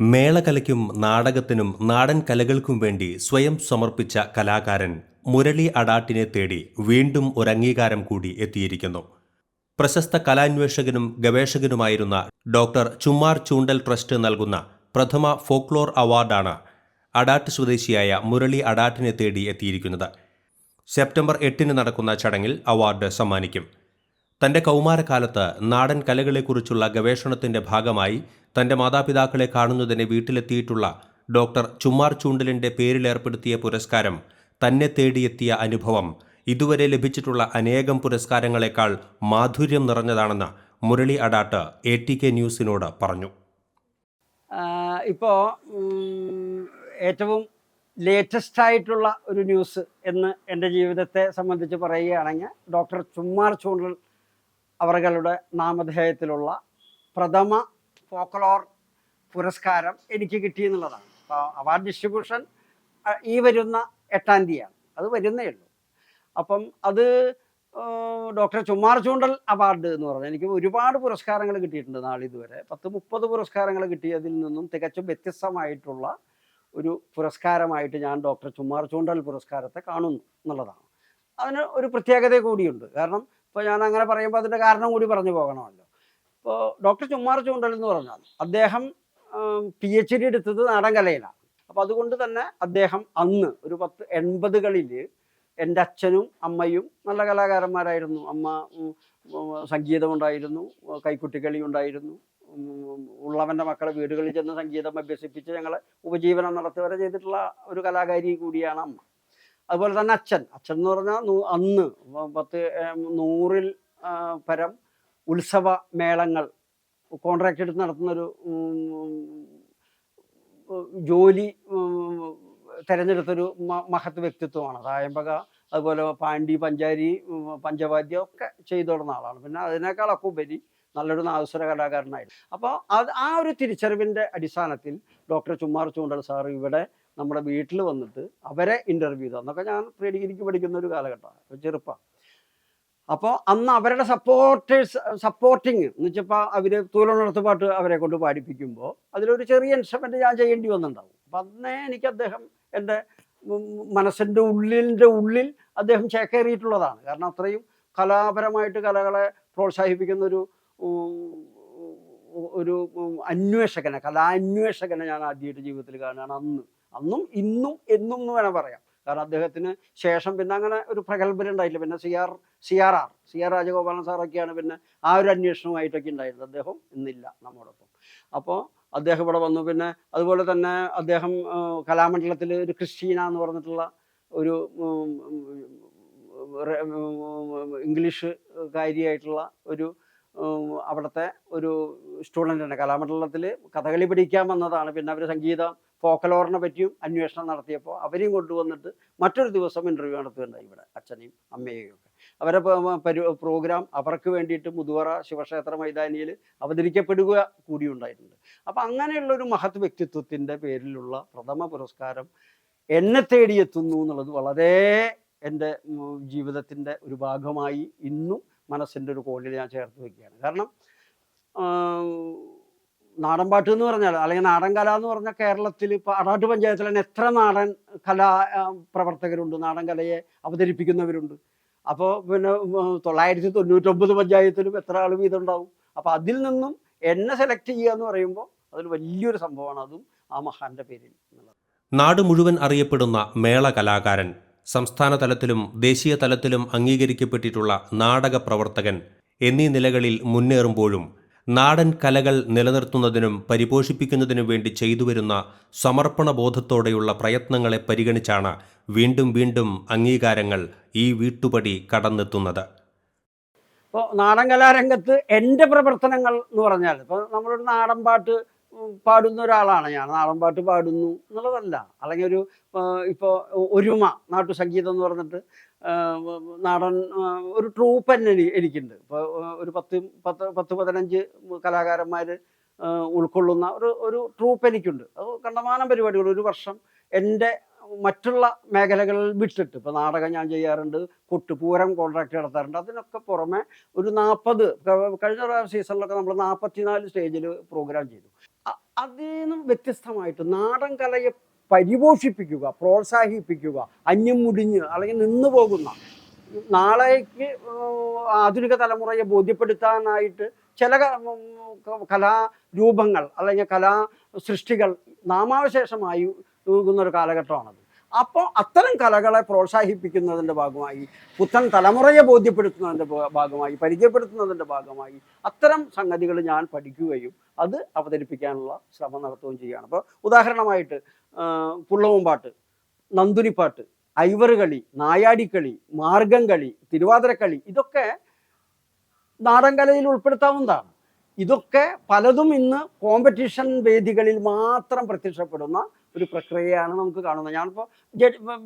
മേളകലയ്ക്കും നാടകത്തിനും നാടൻ കലകൾക്കും വേണ്ടി സ്വയം സമർപ്പിച്ച കലാകാരൻ മുരളി അടാട്ടിനെ തേടി വീണ്ടും ഒരു അംഗീകാരം കൂടി എത്തിയിരിക്കുന്നു. പ്രശസ്ത കലാന്വേഷകനും ഗവേഷകനുമായിരുന്ന ഡോക്ടർ ചുമ്മാർ ചൂണ്ടൽ ട്രസ്റ്റ് നൽകുന്ന പ്രഥമ ഫോക്ലോർ അവാർഡാണ് അടാട്ട് സ്വദേശിയായ മുരളി അടാട്ടിനെ തേടി എത്തിയിരിക്കുന്നത്. സെപ്റ്റംബർ എട്ടിന് നടക്കുന്ന ചടങ്ങിൽ അവാർഡ് സമ്മാനിക്കും. തന്റെ കൗമാരകാലത്ത് നാടൻ കലകളെക്കുറിച്ചുള്ള ഗവേഷണത്തിന്റെ ഭാഗമായി തന്റെ മാതാപിതാക്കളെ കാണുന്നതിന് വീട്ടിലെത്തിയിട്ടുള്ള ഡോക്ടർ ചുമ്മാർ ചൂണ്ടലിന്റെ പേരിലേർപ്പെടുത്തിയ പുരസ്കാരം തന്നെ തേടിയെത്തിയ അനുഭവം ഇതുവരെ ലഭിച്ചിട്ടുള്ള അനേകം പുരസ്കാരങ്ങളെക്കാൾ മാധുര്യം നിറഞ്ഞതാണെന്ന് Murali Adat A T K ന്യൂസിനോട് പറഞ്ഞു. ഇപ്പോൾ ഏറ്റവും ലേറ്റസ്റ്റ് ആയിട്ടുള്ള ഒരു ന്യൂസ് എന്ന് എന്റെ ജീവിതത്തെ സംബന്ധിച്ച് പറയുകയാണെങ്കിൽ ഡോക്ടർ ചുമ്മാർ ചൂണ്ടൽ അവറുകളുടെ നാമധേയത്തിലുള്ള പ്രഥമ ഫോക്കലോർ പുരസ്കാരം എനിക്ക് കിട്ടി എന്നുള്ളതാണ് അപ്പോൾ അവാർഡ് ഡിസ്ട്രിബ്യൂഷൻ ഈ വരുന്ന എട്ടാം തീയതിയാണ്. അത് വരുന്നേ ഉള്ളൂ. അപ്പം അത് ഡോക്ടർ ചുമ്മാർ ചൂണ്ടൽ അവാർഡ് എന്ന് പറഞ്ഞാൽ എനിക്ക് ഒരുപാട് പുരസ്കാരങ്ങൾ കിട്ടിയിട്ടുണ്ട് നാളിതുവരെ പത്ത് മുപ്പത് പുരസ്കാരങ്ങൾ കിട്ടിയതിൽ നിന്നും തികച്ചും വ്യത്യസ്തമായിട്ടുള്ള ഒരു പുരസ്കാരമായിട്ട് ഞാൻ ഡോക്ടർ ചുമ്മാർ ചൂണ്ടൽ പുരസ്കാരത്തെ കാണുന്നു എന്നുള്ളതാണ്. അതിന് ഒരു പ്രത്യേകത കൂടിയുണ്ട്. കാരണം ഇപ്പോൾ ഞാൻ അങ്ങനെ പറയുമ്പോൾ അതിന്റെ കാരണം കൂടി പറഞ്ഞു പോകണമല്ലോ. ഇപ്പോൾ ഡോക്ടർ ചുമ്മാർ ചൂണ്ടൽ എന്ന് പറഞ്ഞാൽ അദ്ദേഹം പി എച്ച് ഡി എടുത്തത് നാടൻ കലയിലാണ് അപ്പോൾ അതുകൊണ്ട് തന്നെ അദ്ദേഹം അന്ന് ഒരു പത്ത് എൺപതുകളിൽ എന്റെ അച്ഛനും അമ്മയും നല്ല കലാകാരന്മാരായിരുന്നു. അമ്മ സംഗീതമുണ്ടായിരുന്നു കൈക്കുട്ടിക്കളി ഉണ്ടായിരുന്നു. ഉള്ളവന്റെ മക്കളെ വീടുകളിൽ ചെന്ന് സംഗീതം അഭ്യസിപ്പിച്ച് ഞങ്ങളെ ഉപജീവനം നടത്തി വരെ ചെയ്തിട്ടുള്ള ഒരു കലാകാരി കൂടിയാണ് അമ്മ. അതുപോലെ തന്നെ അച്ഛൻ. അച്ഛൻ എന്ന് പറഞ്ഞാൽ അന്ന് പത്ത് നൂറിൽ പരം ഉത്സവ മേളങ്ങൾ. കോൺട്രാക്ട് എടുത്ത് നടത്തുന്നൊരു ജോലി തിരഞ്ഞെടുത്തൊരു മഹത് വ്യക്തിത്വമാണ്. തായമ്പക അതുപോലെ പാണ്ഡി പഞ്ചാരി പഞ്ചവാദ്യം ഒക്കെ ചെയ്തു തുടർന്ന ആളാണ്. പിന്നെ അതിനേക്കാളൊക്കെ ഉപരി നല്ലൊരു നാദസ്വര കലാകാരനായിരുന്നു അപ്പോൾ അത് ആ ഒരു തിരിച്ചറിവിന്റെ അടിസ്ഥാനത്തിൽ ഡോക്ടർ ചുമ്മാർ ചൂണ്ടൽ സാർ ഇവിടെ നമ്മുടെ വീട്ടിൽ വന്നിട്ട് അവരെ ഇന്റർവ്യൂ ചെയ്തു. അന്നൊക്കെ ഞാൻ പ്രീ ഡിഗ്രിക്ക് പഠിക്കുന്ന ഒരു കാലഘട്ടമാണ്. ചെറുപ്പം. അപ്പോൾ അന്ന് അവരുടെ സപ്പോർട്ടേഴ്സ് സപ്പോർട്ടിങ് എന്ന് വെച്ചപ്പോൾ അവർ തൂലുണർത്ത് പാട്ട് അവരെ കൊണ്ട് പാടിപ്പിക്കുമ്പോൾ അതിലൊരു ചെറിയ ഇൻസ്ട്രുമെന്റ് ഞാൻ ചെയ്യേണ്ടി വന്നിട്ടുണ്ടാവും. അപ്പം അന്നേ എനിക്ക് അദ്ദേഹം എന്റെ മനസ്സിന്റെ ഉള്ളിന്റെ ഉള്ളിൽ അദ്ദേഹം ചേക്കേറിയിട്ടുള്ളതാണ്. കാരണം അത്രയും കലാപരമായിട്ട് കലകളെ പ്രോത്സാഹിപ്പിക്കുന്ന ഒരു ഒരു അന്വേഷകനെ കലാന്വേഷകനെ ഞാൻ ആദ്യമായിട്ട് ജീവിതത്തിൽ കാണുകയാണ് അന്ന്. അന്നും ഇന്നും എന്നും എന്ന് വേണം പറയാം. കാരണം അദ്ദേഹത്തിന് ശേഷം പിന്നെ അങ്ങനെ ഒരു പ്രഗത്ഭരുണ്ടായില്ല പിന്നെ C R C R R C R Rajagopalan സാറൊക്കെയാണ് പിന്നെ ആ ഒരു അന്വേഷണവുമായിട്ടൊക്കെ ഉണ്ടായിരുന്നത്. അദ്ദേഹം ഇന്നില്ല നമ്മോടൊപ്പം. അപ്പോൾ അദ്ദേഹം ഇവിടെ വന്നു. പിന്നെ അതുപോലെ തന്നെ അദ്ദേഹം കലാമണ്ഡലത്തിൽ ഒരു ക്രിസ്റ്റീന എന്ന് പറഞ്ഞിട്ടുള്ള ഒരു ഇംഗ്ലീഷ് കാര്യമായിട്ടുള്ള ഒരു അവിടുത്തെ ഒരു സ്റ്റുഡന്റാണ് കലാമണ്ഡലത്തിൽ കഥകളി പഠിക്കാൻ വന്നതാണ്. പിന്നെ അവർ സംഗീതം ഫോക്കലോറിനെ പറ്റിയും അന്വേഷണം നടത്തിയപ്പോൾ അവരെയും കൊണ്ടുവന്നിട്ട് മറ്റൊരു ദിവസം ഇന്റർവ്യൂ നടത്തുകയുണ്ടായി ഇവിടെ അച്ഛനെയും അമ്മയെയും ഒക്കെ. അവരെ പരി പ്രോഗ്രാം അവർക്ക് വേണ്ടിയിട്ട് മുതുവറ ശിവക്ഷേത്ര മൈതാനിയിൽ അവതരിക്കപ്പെടുക കൂടിയുണ്ടായിട്ടുണ്ട്. അപ്പം അങ്ങനെയുള്ള ഒരു മഹത് വ്യക്തിത്വത്തിന്റെ പേരിലുള്ള പ്രഥമ പുരസ്കാരം എന്നെ തേടിയെത്തുന്നു എന്നുള്ളത് വളരെ എന്റെ ജീവിതത്തിന്റെ ഒരു ഭാഗമായി ഇന്നും മനസ്സിന്റെ ഒരു കോണിൽ ഞാൻ ചേർത്ത് വയ്ക്കുകയാണ്. കാരണം നാടൻ പാട്ട് എന്ന് പറഞ്ഞാൽ അല്ലെങ്കിൽ നാടൻ കല എന്ന് പറഞ്ഞാൽ കേരളത്തിൽ ഇപ്പോൾ അടാട്ട് പഞ്ചായത്തിൽ തന്നെ എത്ര നാടൻ കലാ പ്രവർത്തകരുണ്ട് നാടൻ കലയെ അവതരിപ്പിക്കുന്നവരുണ്ട്. അപ്പോൾ പിന്നെ തൊള്ളായിരത്തി തൊണ്ണൂറ്റൊമ്പത് പഞ്ചായത്തിലും എത്ര ആൾ വീതം ഉണ്ടാവും അപ്പോൾ അതിൽ നിന്നും എന്നെ സെലക്ട് ചെയ്യുക എന്ന് പറയുമ്പോൾ അതൊരു വലിയൊരു സംഭവമാണ്. അതും ആ മഹാന്റെ പേരിൽ നാട് മുഴുവൻ അറിയപ്പെടുന്ന മേള കലാകാരൻ സംസ്ഥാന തലത്തിലും ദേശീയ തലത്തിലും അംഗീകരിക്കപ്പെട്ടിട്ടുള്ള നാടക പ്രവർത്തകൻ എന്നീ നിലകളിൽ മുന്നേറുമ്പോഴും നാടൻ കലകൾ നിലനിർത്തുന്നതിനും പരിപോഷിപ്പിക്കുന്നതിനും വേണ്ടി ചെയ്തുവരുന്ന സമർപ്പണ ബോധത്തോടെയുള്ള പ്രയത്നങ്ങളെ പരിഗണിച്ചാണ് വീണ്ടും വീണ്ടും അംഗീകാരങ്ങൾ ഈ വീട്ടുപടി കടന്നെത്തുന്നത്. ഇപ്പോൾ നാടൻ കലാരംഗത്ത് എന്റെ പ്രവർത്തനങ്ങൾ എന്ന് പറഞ്ഞാൽ ഇപ്പോൾ നമ്മളൊരു നാടൻ പാട്ട് പാടുന്ന ഒരാളാണ് ഞാൻ. നാടൻ പാട്ട് പാടുന്നു എന്നുള്ളതല്ല. അല്ലെങ്കിൽ ഒരു ഇപ്പോൾ ഒരുമ നാട്ടു സംഗീതം എന്ന് പറഞ്ഞിട്ട് നാടൻ ഒരു ട്രൂപ്പ് തന്നെ എനി- എനിക്കുണ്ട്. ഇപ്പോൾ ഒരു പത്ത് പത്ത് പത്ത് പതിനഞ്ച് കലാകാരന്മാർ ഉൾക്കൊള്ളുന്ന ഒരു ഒരു ട്രൂപ്പ് എനിക്കുണ്ട്. അത് കണ്ടമാനം പരിപാടികൾ. ഒരു വർഷം എന്റെ മറ്റുള്ള മേഖലകളിൽ വിട്ടിട്ട് ഇപ്പോൾ നാടകം ഞാൻ ചെയ്യാറുണ്ട് കൊട്ടുപൂരം കോൺട്രാക്ട് നടത്താറുണ്ട്. അതിനൊക്കെ പുറമെ ഒരു നാൽപ്പത് കഴിഞ്ഞ സീസണിലൊക്കെ നമ്മൾ നാൽപ്പത്തിനാല് സ്റ്റേജിൽ പ്രോഗ്രാം ചെയ്തു. അതിൽ നിന്നും വ്യത്യസ്തമായിട്ട് നാടൻ കലയെ പരിപോഷിപ്പിക്കുക പ്രോത്സാഹിപ്പിക്കുക അന്യം മുടിഞ്ഞ് അല്ലെങ്കിൽ നിന്നു പോകുന്ന നാളേക്ക് ആധുനിക തലമുറയെ ബോധ്യപ്പെടുത്താനായിട്ട് ചില കലാരൂപങ്ങൾ അല്ലെങ്കിൽ കലാ സൃഷ്ടികൾ നാമാവശേഷമായി തൂകുന്ന ഒരു കാലഘട്ടമാണത്. അപ്പോൾ അത്തരം കലകളെ പ്രോത്സാഹിപ്പിക്കുന്നതിന്റെ ഭാഗമായി പുത്തൻ തലമുറയെ ബോധ്യപ്പെടുത്തുന്നതിന്റെ ഭാഗമായി പരിചയപ്പെടുത്തുന്നതിന്റെ ഭാഗമായി അത്തരം സംഗതികൾ ഞാൻ പഠിക്കുകയും അത് അവതരിപ്പിക്കാനുള്ള ശ്രമം നടത്തുകയും ചെയ്യുകയാണ്. അപ്പോൾ ഉദാഹരണമായിട്ട് കുള്ളവും പാട്ട് നന്ദുനിപ്പാട്ട് പാട്ട് കളി നായാടിക്കളി മാർഗം കളി തിരുവാതിരക്കളി ഇതൊക്കെ നാടൻ കലയിൽ ഉൾപ്പെടുത്താവുന്നതാണ്. ഇതൊക്കെ പലതും ഇന്ന് കോമ്പറ്റീഷൻ വേദികളിൽ മാത്രം പ്രത്യക്ഷപ്പെടുന്ന ഒരു പ്രക്രിയയാണ് നമുക്ക് കാണുന്നത്. ഞാനിപ്പോൾ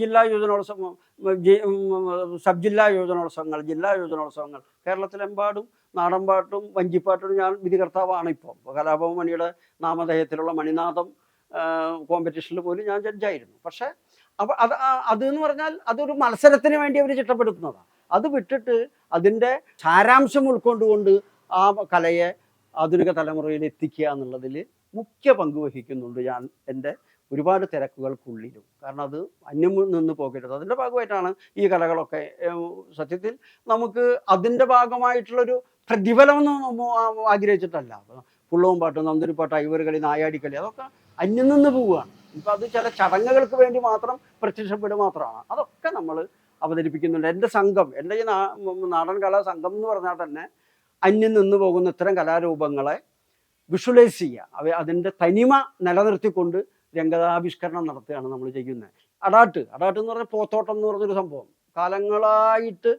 ജില്ലാ യുവജനോത്സവം സബ് ജില്ലാ യുവജനോത്സവങ്ങൾ ജില്ലാ യുവജനോത്സവങ്ങൾ കേരളത്തിലെമ്പാടും നാടൻപാട്ടും വഞ്ചിപ്പാട്ടും ഞാൻ വിധികർത്താവാണ് ഇപ്പോൾ കലാഭവൻ മണിയുടെ നാമധേയത്തിലുള്ള മണിനാഥം കോമ്പറ്റീഷനിൽ പോലും ഞാൻ ജഡ്ജായിരുന്നു. പക്ഷേ അപ്പോൾ അത് അതെന്ന് പറഞ്ഞാൽ അതൊരു മത്സരത്തിന് വേണ്ടി അവർ ചിട്ടപ്പെടുത്തുന്നതാണ്. അത് വിട്ടിട്ട് അതിന്റെ സാരാംശം ഉൾക്കൊണ്ടുകൊണ്ട് ആ കലയെ ആധുനിക തലമുറയിൽ എത്തിക്കുക എന്നുള്ളതിൽ മുഖ്യ പങ്ക് വഹിക്കുന്നുണ്ട് ഞാൻ എന്റെ ഒരുപാട് തിരക്കുകൾക്കുള്ളിലും. കാരണം അത് അന്യം നിന്ന് പോകരുത്. അതിന്റെ ഭാഗമായിട്ടാണ് ഈ കലകളൊക്കെ സത്യത്തിൽ നമുക്ക് അതിന്റെ ഭാഗമായിട്ടുള്ളൊരു പ്രതിഫലമൊന്നും നമ്മൾ ആഗ്രഹിച്ചിട്ടല്ല. പുള്ളവും പാട്ടും നന്ദുരിപ്പാട്ട് ഐവറുകളി നായാടിക്കളി അതൊക്കെ അന്യം നിന്ന് പോവുകയാണ്. ഇപ്പം അത് ചില ചടങ്ങുകൾക്ക് വേണ്ടി മാത്രം പ്രത്യക്ഷപ്പെടുക മാത്രമാണ്. അതൊക്കെ നമ്മൾ അവതരിപ്പിക്കുന്നുണ്ട്. എന്റെ സംഘം എന്റെ ഈ നാടൻ കലാ സംഘം എന്ന് പറഞ്ഞാൽ തന്നെ അന്യം നിന്ന് പോകുന്ന ഇത്തരം കലാരൂപങ്ങളെ വിഷ്വലൈസ് ചെയ്യുക. അവ അതിന്റെ തനിമ നിലനിർത്തിക്കൊണ്ട് രംഗതാവിഷ്കരണം നടത്തുകയാണ് നമ്മൾ ചെയ്യുന്നത്. അടാട്ട് അടാട്ട് എന്ന് പറഞ്ഞാൽ പോത്തോട്ടം എന്ന് പറഞ്ഞൊരു സംഭവം. കാലങ്ങളായിട്ട്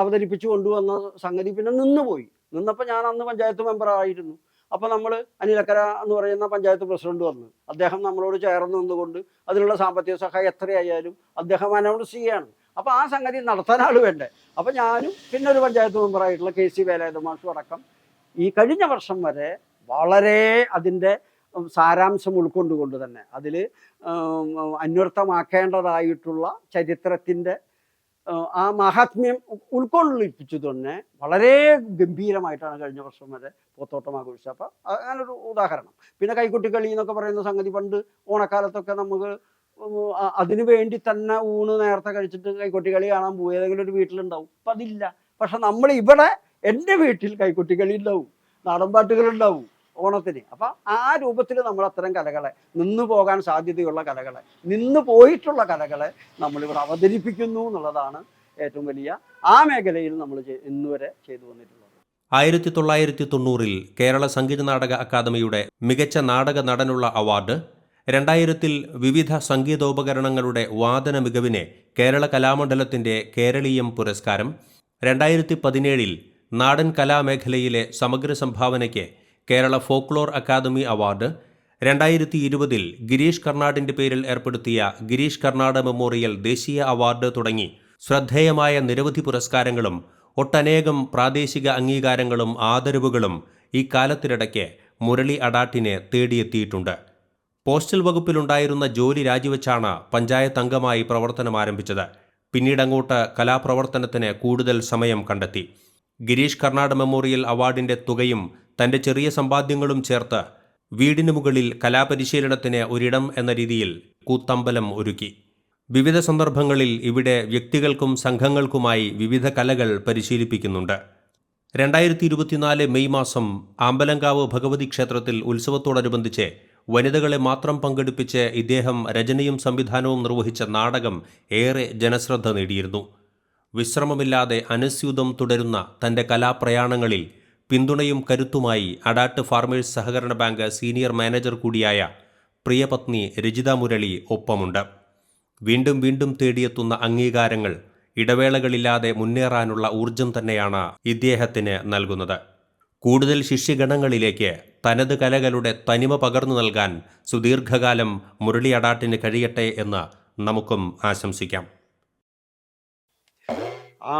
അവതരിപ്പിച്ചു കൊണ്ടുവന്ന സംഗതി പിന്നെ നിന്നുപോയി. നിന്നപ്പോൾ ഞാൻ അന്ന് പഞ്ചായത്ത് മെമ്പറായിരുന്നു അപ്പോൾ നമ്മൾ അനിലക്കര എന്ന് പറയുന്ന പഞ്ചായത്ത് പ്രസിഡന്റ് വന്നു. അദ്ദേഹം നമ്മളോട് ചേർന്ന് നിന്നുകൊണ്ട് അതിനുള്ള സാമ്പത്തിക സഹായം എത്രയായാലും അദ്ദേഹം അനൗൺസ് ചെയ്യാണ് അപ്പോൾ ആ സംഗതി നടത്താൻ ആൾ വേണ്ടേ അപ്പോൾ ഞാനും പിന്നെ ഒരു പഞ്ചായത്ത് മെമ്പറായിട്ടുള്ള കെ സി വേലായുധ മാഷും അടക്കം ഈ കഴിഞ്ഞ വർഷം വരെ വളരെ അതിന്റെ സാരാംശം ഉൾക്കൊണ്ടുകൊണ്ട് തന്നെ അതിൽ അന്വർത്ഥമാക്കേണ്ടതായിട്ടുള്ള ചരിത്രത്തിന്റെ ആ മഹാത്മ്യം ഉൾക്കൊള്ളിപ്പിച്ചു തന്നെ വളരെ ഗംഭീരമായിട്ടാണ് കഴിഞ്ഞ വർഷം വരെ പോത്തോട്ടം ആഘോഷിച്ചത് അപ്പം അങ്ങനൊരു ഉദാഹരണം. പിന്നെ കൈക്കുട്ടിക്കളി എന്നൊക്കെ പറയുന്ന സംഗതി പണ്ട് ഓണക്കാലത്തൊക്കെ നമുക്ക് അതിനു വേണ്ടി തന്നെ ഊണ് നേരത്തെ കഴിച്ചിട്ട് കൈക്കുട്ടിക്കളി കാണാൻ പോകും ഏതെങ്കിലും ഒരു വീട്ടിലുണ്ടാവും. അപ്പം അതില്ല. പക്ഷെ നമ്മൾ ഇവിടെ എന്റെ വീട്ടിൽ കൈക്കുട്ടിക്കളി ഉണ്ടാവും. നാടൻപാട്ടുകൾ ഉണ്ടാവും. ഓണത്തിന്. അപ്പം ആ രൂപത്തിൽ നമ്മൾ അത്തരം കലകളെ നിന്നു പോകാൻ സാധ്യതയുള്ള കലകളെ നിന്നു പോയിട്ടുള്ള കലകളെ നമ്മളിവിടെ അവതരിപ്പിക്കുന്നു എന്നുള്ളതാണ് ഏറ്റവും വലിയ ആ മേഖലയിൽ നമ്മൾ ഇന്നുവരെ ചെയ്തു വന്നിട്ടുള്ളത്. ആയിരത്തി തൊള്ളായിരത്തി തൊണ്ണൂറിൽ കേരള സംഗീത നാടക അക്കാദമിയുടെ മികച്ച നാടക നടനുള്ള അവാർഡ് രണ്ടായിരത്തിൽ വിവിധ സംഗീതോപകരണങ്ങളുടെ വാദന മികവിനെ കേരള കലാമണ്ഡലത്തിന്റെ കേരളീയം പുരസ്കാരം രണ്ടായിരത്തി പതിനേഴിൽ നാടൻ കലാമേഖലയിലെ സമഗ്ര സംഭാവനയ്ക്ക് കേരള ഫോക്ലോർ അക്കാദമി അവാർഡ്. രണ്ടായിരത്തി ഇരുപതിൽ ഗിരീഷ് കർണാടിന്റെ പേരിൽ ഏർപ്പെടുത്തിയ ഗിരീഷ് കർണാട് മെമ്മോറിയൽ ദേശീയ അവാർഡ് തുടങ്ങി. ശ്രദ്ധേയമായ നിരവധി പുരസ്കാരങ്ങളും ഒട്ടനേകം പ്രാദേശിക അംഗീകാരങ്ങളും ആദരവുകളും ഈ കാലത്തിനിടയ്ക്ക് മുരളി അഡാട്ടിനെ തേടിയെത്തിയിട്ടുണ്ട്. പോസ്റ്റൽ വകുപ്പിലുണ്ടായിരുന്ന ജോലി രാജിവെച്ചാണ് പഞ്ചായത്ത് അംഗമായി പ്രവർത്തനം ആരംഭിച്ചത്. പിന്നീടങ്ങോട്ട് കലാപ്രവർത്തനത്തിന് കൂടുതൽ സമയം കണ്ടെത്തി. ഗിരീഷ് കർണാട് മെമ്മോറിയൽ അവാർഡിന്റെ തുകയും തന്റെ ചെറിയ സമ്പാദ്യങ്ങളും ചേർത്ത് വീടിന് മുകളിൽ കലാപരിശീലനത്തിന് ഒരിടം എന്ന രീതിയിൽ കൂത്തമ്പലം ഒരുക്കി. വിവിധ സന്ദർഭങ്ങളിൽ ഇവിടെ വ്യക്തികൾക്കും സംഘങ്ങൾക്കുമായി വിവിധ കലകൾ പരിശീലിപ്പിക്കുന്നുണ്ട്. രണ്ടായിരത്തി ഇരുപത്തിനാല് മെയ് മാസം ആമ്പലങ്കാവ് ഭഗവതി ക്ഷേത്രത്തിൽ ഉത്സവത്തോടനുബന്ധിച്ച് വനിതകളെ മാത്രം പങ്കെടുപ്പിച്ച് ഇദ്ദേഹം രചനയും സംവിധാനവും നിർവഹിച്ച നാടകം ഏറെ ജനശ്രദ്ധ നേടിയിരുന്നു. വിശ്രമമില്ലാതെ അനുസ്യൂതം തുടരുന്ന തന്റെ കലാപ്രയാണങ്ങളിൽ പിന്തുണയും കരുത്തുമായി അഡാട്ട് ഫാർമേഴ്സ് സഹകരണ ബാങ്ക് സീനിയർ മാനേജർ കൂടിയായ പ്രിയപത്നി രജിത മുരളി ഒപ്പമുണ്ട്. വീണ്ടും വീണ്ടും തേടിയെത്തുന്ന അംഗീകാരങ്ങൾ ഇടവേളകളില്ലാതെ മുന്നേറാനുള്ള ഊർജം തന്നെയാണ് ഇദ്ദേഹത്തിന് നൽകുന്നത്. കൂടുതൽ ശിഷ്യഗണങ്ങളിലേക്ക് തനത് കലകളുടെ തനിമ പകർന്നു നൽകാൻ സുദീർഘകാലം മുരളി അടാട്ടിന് കഴിയട്ടെ എന്ന് നമുക്കും ആശംസിക്കാം. ആ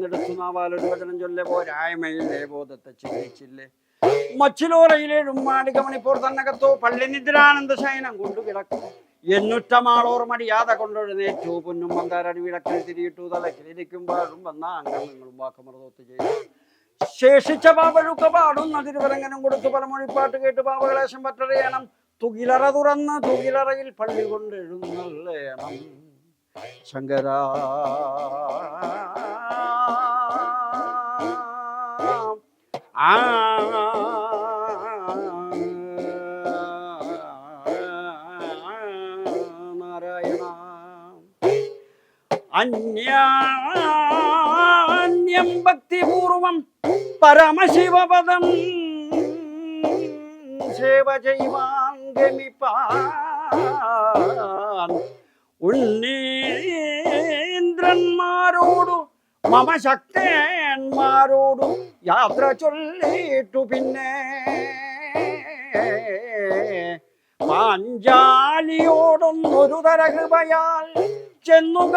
എന്നെടുത്തു നാവാലൊരു വചനം ചൊല്ലേ പോരായ്മയില്ലേ ബോധത്തെ ചിന്തിച്ചില്ലേ? മച്ചിലോറയിലെ ഉമ്മാടി മണിപ്പൂർ തന്നകത്തോ പള്ളി നിദ്രാനന്ദ ശയനം കൊണ്ടു കിടക്കും. എന്നുറ്റമാളോർ മടിയാതെ കൊണ്ടൊഴുന്നേറ്റു. പൊന്നും മന്ദാരടി വിളക്കിൽ തിരിയിട്ടു തലക്കിലിരിക്കുമ്പോഴും വന്ന അംഗങ്ങളും വാക്കുമൃതോത്ത് ചെയ്തു. ശേഷിച്ച പാപഴുക്ക പാടുന്ന തിരുവരങ്ങനും കൊടുത്തു പലമൊഴിപ്പാട്ട് കേട്ട് പാപകളേശം പറ്ററിയണം. തുകിലറ തുറന്ന് തുകിലറയിൽ പള്ളി കൊണ്ടെഴുന്നള്ളേണം. ശങ്കര ആ അന്യാന്യം ഭക്തിപൂർവം പരമശിവപദം സേവ ചെയ്യുവാൻ ഗമിപ്പാൻ ഉണ്ണീന്ദ്രന്മാരോടു മമ ശക്തന്മാരോടു യാത്ര ചൊല്ലിട്ടു പിന്നെ. പാഞ്ചാലിയോടൊന്നൊരു തര കൃപയാൽ ചെന്നുക